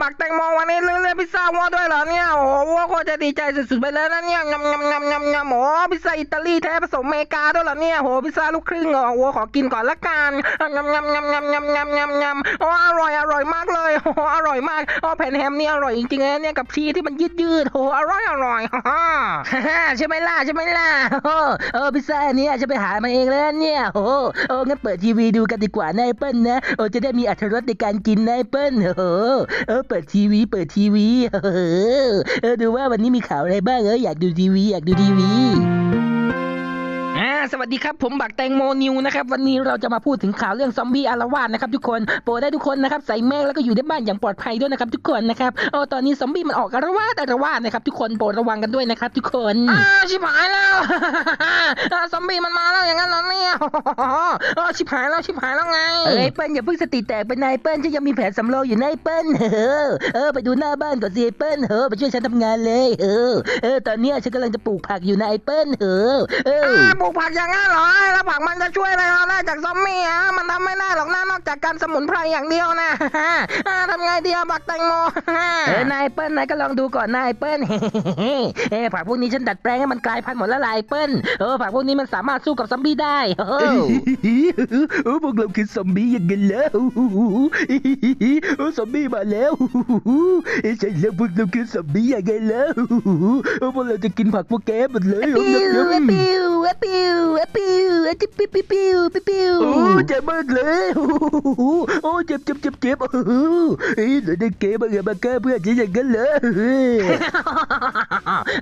บักแตงโมวันนี้เลือกพิซซ่าวัวด้วยเหรอเนี่ยโอ้โหวัวโคตรจะดีใจสุดๆไปเลยนะเนี่ยงำงำงำงำงำโอ้พิซซ่าอิตาลีแท้ผสมอเมริกาด้วยเหรอเนี่ยโหพิซซ่าลูกครึ่งเหรอวัวขอกินก่อนละกันงำงำงำงำงำงำงำงำโอ้อร่อยอร่อยมากเลยโอ้อร่อยมากโอ้แผ่นแฮมนี่อร่อยจริงๆนะเนี่ยกับชีที่มันยืดยืดโอ้อร่อยอร่อยฮ่าฮ่าใช่ไหมล่ะใช่ไหมล่ะโอ้เออพิซซ่าเนี่ยจะไปหามาเองแล้วเนี่ยโอ้โอ้งั้นเปิดทีวีดูกันดีกว่านะแอปเปิ้ลนะโอ้จะได้มีอรรถรสในการกินนะแอปเปิ้ลโอ้เออเปิดทีวี เปิดทีวีเออดูว่าวันนี้มีข่าวอะไรบ้างเอออยากดูทีวี อยากดูทีวี สวัสดีครับ ผมบักแตงโมนิวนะครับ วันนี้เราจะมาพูดถึงข่าวเรื่องซอมบี้อารวาสนะครับทุกคนโปรดได้ทุกคนนะครับใส่แมสแล้วก็อยู่ในบ้านอย่างปลอดภัยด้วยนะครับทุกคนนะครับโอ้ตอนนี้ซอมบี้มันออกอารวาสอารวาสนะครับทุกคนโปรดระวังกันด้วยนะครับทุกคนอ่าชิบหายแล้วอ่าซอมบี้มันมาแล้วอย่างนั้นเหรอเนี่ยอ๋อชิบหายแล้วชิบหายแล้วไงเอ้ยเปิ้ลอย่าเพิ่งสติแตกไปนายเปิ้ลฉันยังมีแผนสำรองอยู่นายเปิ้ลเออเออไปดูหน้าบ้านก่อนสิไอ้เปิ้ลเออไปช่วยฉันทำงานเลยเออเออตอนเนี้ยฉันกำลังจะปลูกผักอยู่นายเปิ้ลเออเออปลูกผักอย่างนั้นเหรอแล้วผักมันจะช่วยอะไรเราได้จากซอมบี้อะมันทำไม่ได้หรอกนะนอกจากการสมุนไพรอย่างเดียวนะอ่าทำไงดีอะบักแตงโมเออนายเปิ้ลนายก็ลองดูก่อนนายเปิ้ลเออผักพวกนี้ฉันดัดแปลงให้มันกลายพันธุ์หมดแล้วลายเปิ้ลเออผักพวกนี้มันสามารถสู้กับซอมบี้ได้เออโอ้พวกเราคือซอมบี้ยังกันแล้วโอ้ซอมบี้มาแล้วใช่แล้วพวกเราคือซอมบี้ยังกันแล้วโอ้พวกเราจะกินผักพวกแกหมดเลยปิวอะปิวอะปิวอะปิวอะจิปิวปิวปิวปิปิวโอ้เจ็บมากเลยโอ้เจ็บเจ็บเจ็บเจ็บโอ้เฮ้ยเหลือได้เกมมาเงมาแก้เพื่อนฉันอย่างนั้นเลย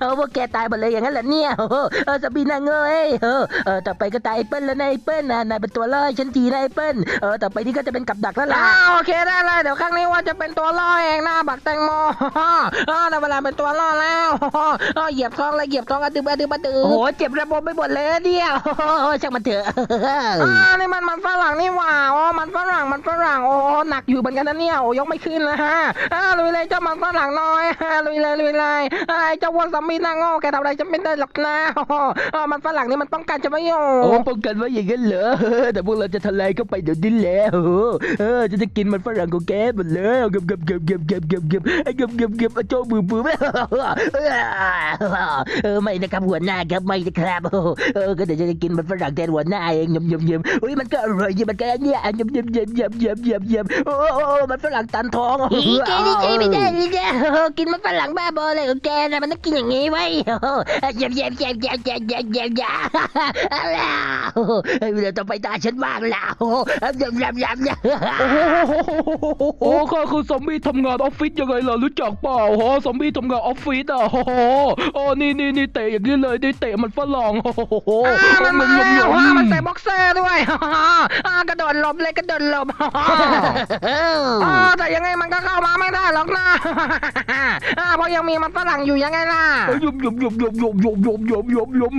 เออพวกแกตายหมดเลยอย่างนั้นเหรอเนี่ยเออเออซอมบี้นางเอ้ยเออต่อไปก็ตายไอ้เปิ้ลแล้วนายเปิ้ลนะนายเป็นตัวล่อฉันทีนายเปิ้ลเออต่อไปนี่ก็จะเป็นกับดักแล้วล่ะโอเคได้เลยเดี๋ยวครั้งนี้ว่าจะเป็นตัวล่อเองนะบักแตงโมเออในเวลาเป็นตัวล่อแล้วเออเหยียบท้องเลยเหยียบท้องกระดึบกระดึบกระดึบโอ้โหเจ็บระบบไปหมดเลยเนี่ยโอ้ช่างมันเถอะอ่านี่มันมันฝรั่งนี่หว่าอ๋อมันฝรั่งมันฝรั่งโอ้หนักอยู่เหมือนกันนะเนี่ยโอ้ยกไม่ขึ้นนะฮะอ่าลุยเลยเจ้ามันฝรั่งน้อยอ่าลุยเลยลุยเลยไอ้เจ้าวัวซอมบี้หน้าโง่แกทำอะไรจะไม่ได้หรอกนะโอ้โหเออมันฝรั่งนี่มันป้องกันจะไม่อยู่โอ้ป้องกันไว้อย่างนั้นเหรอแต่พวกเราจะทลายเข้าไปเดี๋ยวนี้แล้วเออจะจะกินมันฝรั่งของแกหมดเลยเก็บเก็บเก็บเก็บเก็บเก็บเก็บไอ้เก็บเก็บเก็บโจ้มือปืนเออไม่นะครับหัวหน้าครับไม่นะครับโอ้โหเออก็เดี๋ยวจะกินมันฝรั่งแทนหัวหน้าเองยำยำยำอุ้ยมันก็อร่อยดีมันก็เนี่ยยำยำยำยำยำยำยำโอ้โหมันฝรั่งตันท้องอีแกนี่ใจไม่ได้เลยจ้ะกินมันฝรั่งบ้าบอเลยของแกนะมันต้องกินอย่างงี้ไว้โอ้โหเจ็บเจ็บเจ็บเจ็บเจ็บเจ็บเจ็บเจ็บแล้วโอ้โหเดี๋ยวต้องไปตาฉันบ้างแล้วโอ้โหยำยำยำยำโอ้ข้าคือซอมบี้ทำงานออฟฟิศยังไงล่ะรู้จักเปล่าฮะซอมบี้ทำงานออฟฟิศอะโอ้โหอ๋อนี่นี่นี่เตะอย่างนี้เลยนี่เตะมันฝรั่งโอ้โหมันมาแล้วยำยำยำอ่ามันใส่บ็อกเซอร์ด้วยอ่ากระโดดหลบเลยกระโดดหลบอ่าแต่ยังไงมันก็เข้ามาไม่ได้หรอกนะอ่าเพราะยังมีมันฝรั่งอยู่ยังไงล่ะยมยมยมยมยมยมยมยมยมยม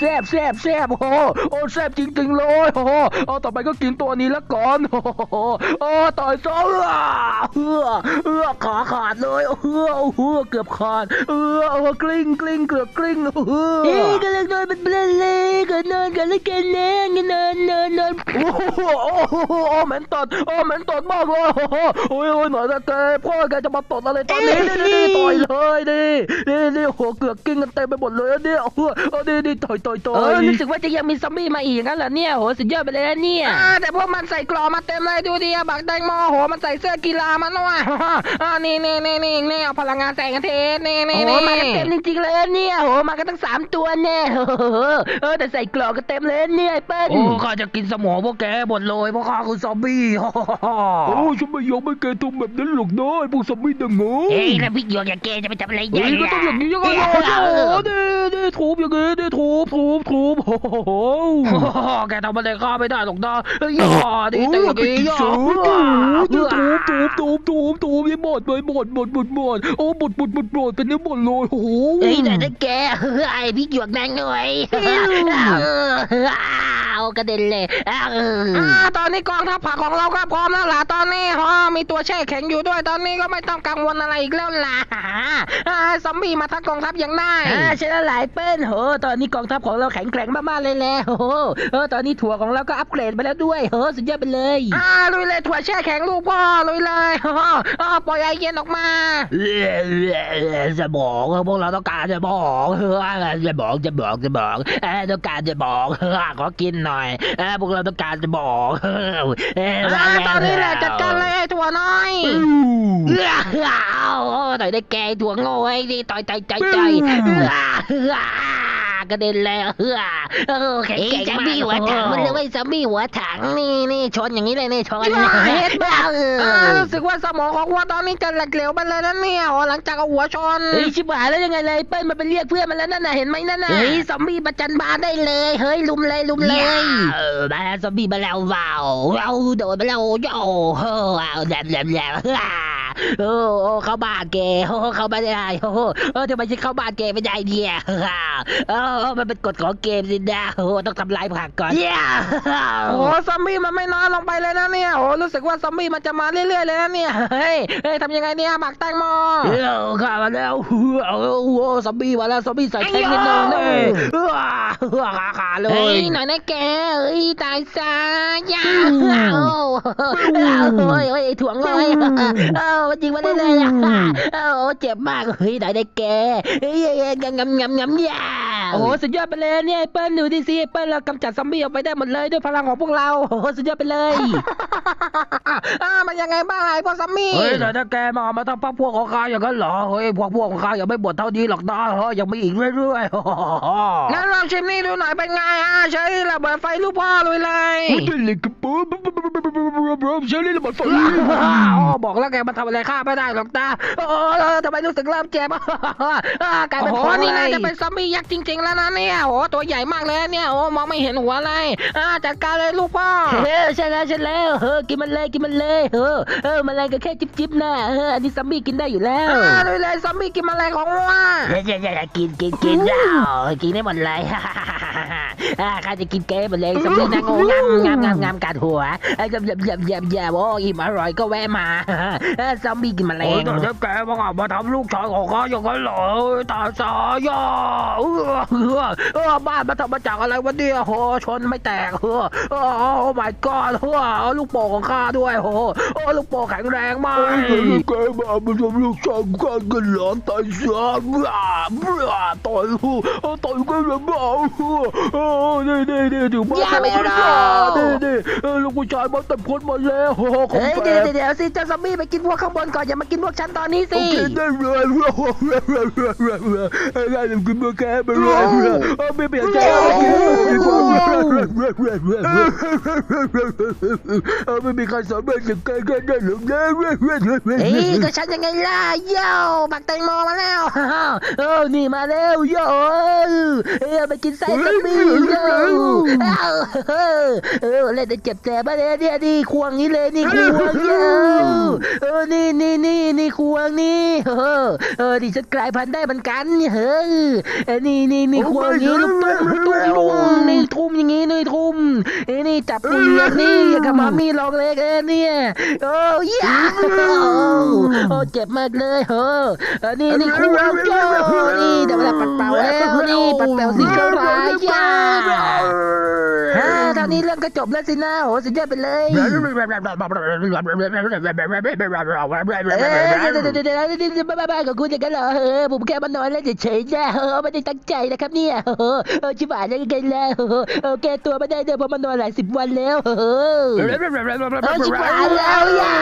แซ่บแซ่บแซ่บโอ้โหโอ้แซ่บจริงๆเลยโอ้โหเอาต่อไปก็กินตัวนี้ละก่อนโอ้โหโอ้ต่อยซะเออเออขาขาดเลยเออเออเกือบขาดเออเออกลิ้งกลิ้งเกือบกลิ้งเออเอ้ยกำลังนอนเป็นเบลเลยก็นอนกันแล้วกันนะกันอนนอนนอนโอ้โหโอ้โหโอ้เหม็นตดโอ้เหม็นตดมากเลยโอ้โหโอ้ยโอ้ยหน่อยนะแกพ่อแกจะมาตดอะไรตอนนี้นี่นี่ต่อยเลยนี่นี่นี่โหเกือกกิ้งกันเต็มไปหมดเลยเนี่ยโอ้โหเอานี่นี่ต่อยต่อยต่อเออยรู้สึกว่าจะยังมีซอมบี้มาอีกงั้นเหรอเนี่ยโหสุดยอดไปเลยนะเนี่ยแต่พวกมันใส่กรอมาเต็มเลยดูดิอะบักแตงโมโหมันใส่เสื้อกีฬามาด้วยอ่านี่นี่นี่นี่นี่เอาพลังงานแสงอาทิตย์นี่นี่นี่มากันเต็มจริงๆเลยเนี่ยโหมากันตั้งสามตัวแน่เออแต่ใส่กรอกกันเต็มเลยเนี่ยไอ้เปิ้ลโอ้ข้าจะกินสมองพวกแกหมดเลยเพราะข้าคือซอมบี้โอ้ฉันไม่ยอมให้แกทำแบบนั้นหรอกนะไอ้พวกซอมบี้ดังงเฮ้ยแล้วพี่หยวกอย่างแกจะไปทำอะไรใหญ่เฮ้ยก็ต้องอย่างนี้ยังไงล่ะโอ้โหนี่นี่ทุบอย่างนี้นี่ทุบทุบทุบโอ้โหแกทำอะไรข้าไม่ได้หรอกนะย่อดิโอ้ตียไปกี้กินย่อสูจะทุบทุบทุบทุบทุบยังหมดเลยหมดหมดหมดหมดโอ้หมดหมดหมดหมดเป็นเนื้อหมดเลยโอ้โหเฮ้ยแต่ถ้าแกเฮ้ยไอ้พี่หยวกนั่งหน่อย Ờ, yeah. อ้าวกระเด็นเลยอ้าวอ่าตอนนี้กองทัพผักของเราก็พร้อมแล้วล่ะตอนนี้ฮะมีตัวแช่แข็งอยู่ด้วยตอนนี้ก็ไม่ต้องกังวลอะไรอีกแล้วล่ะอ่าซอมบี้มาทั้งกองทัพยังได้อ่าใช่แล้วหลายเปิ้ลโห ตอนนี้กองทัพของเราแข็งแกร่งมากๆเลยแหละโอ้โหเออตอนนี้ถั่วของเราก็อัปเกรดไปแล้วด้วยโหสุดยอดไปเลยอ่าลุยเลยถั่วแช่แข็งลูกพ่อลุยเลยฮะอ่าปล่อยไอเย็นออกมาจะบอกพวกเราต้องการจะบอกจะบอกจะบอกจะบอกเออต้องการจะบอกขอกินหน่อยเออพวกเราต้องการจะบอกเอออ่าตอนนี้แหละจัดการเลยไอ้ถั่วน้อยอ้าวต่อยได้แกถั่วโง่ไอ้นี่ต่อยต่อยต่อย ต่อยกระเด็นเลยเออเออแข็งแกร่งมากหัวถังมันเลยว่าซัมบี้หัวถังนี่นี่ชนอย่างนี้เลยนี่ชนเฮ็ดบ้าเออ่าอรู้สึกว่าสมองของวัวตอนนี้จะแหลกเหลวไปเลยนะเนี่ยอ๋อหลังจากเอาหัวชนเฮ้ยชิบหายแล้วยังไงเลยเปิ้ลมันไปเรียกเพื่อนมันแล้วนั่นน่ะเห็นไหมนั่นน่ะเฮ้ยซอมบี้ประจันบานได้เลยเฮ้ยลุมเลยลุมเลยเออมาแล้วซอมบี้มาแล้วว้าวเราโดนไปแล้วโย่เฮ้ยแหลมแหลมแหลม โอ้โอ้เข้าบ้านแกโอ้เข้าบ้านได้โอ้โหเออทำไมฉันเข้าบ้านแกไม่ได้เนี่ยเออมันเป็นกฎของเกมสินะโอ้ต้องทำลายผักก่อนโอ้ซอมบี้มันไม่น้อยลงไปเลยนะเนี่ยโอ้รู้สึกว่าซอมบี้มันจะมาเรื่อยๆเลยนะเนี่ยเฮ้ยเฮ้ยทำยังไงเนี่ยหมักแตงโมเออข้ามาแล้วโอ้โหซอมบี้มาแล้วซอมบี้ใส่แข็งนิดนึงนี่เออขาขาเลเฮ้ยยหน่อยนะแกเฮ้ยตายซะย่าโอ้ยโอ้ยถ่วงเลยเออจริงมาได้เลยอะโอ้เจ็บมากเฮ้ยหน่อยนะแกเฮ้ยงำงำงำงำย่า โอ้โหสุดยอดไปเลยเนี่ยเปิ้ลดูดิสิเปิ้ลเรากำจัดซอมบี้ออกไปได้หมดเลยด้วยพลังของพวกเราโอ้โหสุดยอดไปเลยอ่ามันยังไงบ้างไอ้พวกซอมบี้เฮ้ยแต่ถ้าแกมามาทั้งพวกพวกของข้าอย่างนั้นเหรอเฮ้ยพวกพวกของข้ายังไม่หมดเท่านี้หรอกนะเฮ้ยยังมีอีกเรื่อยๆงั้นลองชิมนี่ดูหน่อยเป็นไงอะใช้ระเบิดไฟลูกพ่อลุยเลยไม่เลยกระปุกเชอรี่ระเบิดไฟอ๋อบอกแล้วแกมาทำอะไรข้าไม่ได้หรอกนะโอ้เออทำไมรู้สึกเริ่มเจ็บอ่ากลายเป็นโอ้โหโอ้นี่น่าจะเป็นซอมบี้ยักษ์จริงๆแล้วนะเนี่ยโอ้ตัวใหญ่มากเลยเนี่ยโอ้มองไม่เห็นหัวเลยอ่าจัดการเลยลูกพ่อเฮ้ยใช่แล้วใช่แล้วเออกินมันเลยกินมันเลยเออเออมันอะไรก็แค่จิ๊บจิ๊บนะเอออันนี้ซัมบี้กินได้อยู่แล้วอ่าลุยเลยซอมบี้กินแมลงของวัวอย่าอย่าอย่ากินกินกินแล้วกินได้หมดเลย อ่าข้าจะกินเกมหมดเลยซัมบี้นางงงามงามงามงามกัดหัวไอ้ยำยำยำยำยำโอ้อิ่มอร่อยก็แวะมาเออซัมบี้กินแมลงแต่ถ้าแกมาอะมาทำลูกชายของข้าอย่างนั้นเหรอตาสายาเออเออเออบ้านมาทำมาจากอะไรวะเนี่ยโหชนไม่แตกเออเออโอ้ my god เออเอาลูกโป่งของข้าด้วยโหโอ้ลูกโป่งแข็งแรงมาก แกมามาทำลูกชายกันกันหลานตายซะบ้าบ้าต่อยหูต่อยกันแบบบ้าโอ้นี่นี่นี่ถึงบ้านอย่าไม่รอนี่นี่ลูกผู้ชายมาเต็มคนมาแล้วโอ้โหของเฮ้ยแกเดี๋ยวเดี๋ยวสิเจ้าซอมบี้ไปกินพวกข้างบนก่อนอย่ามากินพวกฉันตอนนี้สิ กินได้เลยว้าวว้าวว้าวว้าวว้าวว้าวได้เลยกินมาแค่ไปเลยไม่เปลี่ยนใจกินว้าวว้าวว้าวว้าวว้าวว้าวไม่มีใครสามารถจะแก้กันได้หรอกนะว้าวว้าวว้าวเฮ้ยก็ฉันยังไงล่ะโย่บักแตงโมมาแล้วเออนี่มาแล้วโย่เออไปกินไส้ซอมบี้โย่เออเออเล่นจะเจ็บแสบมาเลยเนี่ยนี่ควงนี้เลยนี่ควงเย่เออนี่นี่นี่นี่ควงนี่เออเออดิฉันกลายพันธุ์ได้เหมือนกันเฮ้ยเออนี่นี่นี่ควงนี้ลูกตุ้มลูกตุ้มตุ้มนี่ทุ่มอย่างงี้นี่ทุ่ม เอ้นี่จับมือนี่กับมามีลองเล็กเอเนี่ยโอ้ยาโอ้เจ็บมากเลยเฮ้อเออนี่นี่ควงโย่นี่เดี๋ยวเวลาปัดเป่าแล้วนี่ปัดเป่าสิ่งชั่วร้ายยาฮ่าเท่านี้เรื่องก็จบแล้วสินะโหสุดยอดไปเลยเอ้ยเดี๋ยวเดี๋ยวเดี๋ยวเดี๋ยวเดี๋ยวบ้าๆกับคุณอย่างนั้นเหรอเออผมแค่มานอนเล่นเฉยๆนะเออไม่ได้ตั้งใจนะครับเนี่ยเออเออชิบหายแล้วกันแล้วเออแกตัวไม่ได้เดี๋ยวเพราะมานอนหลายสิบวันแล้วเออเออชิบหายแล้วย่า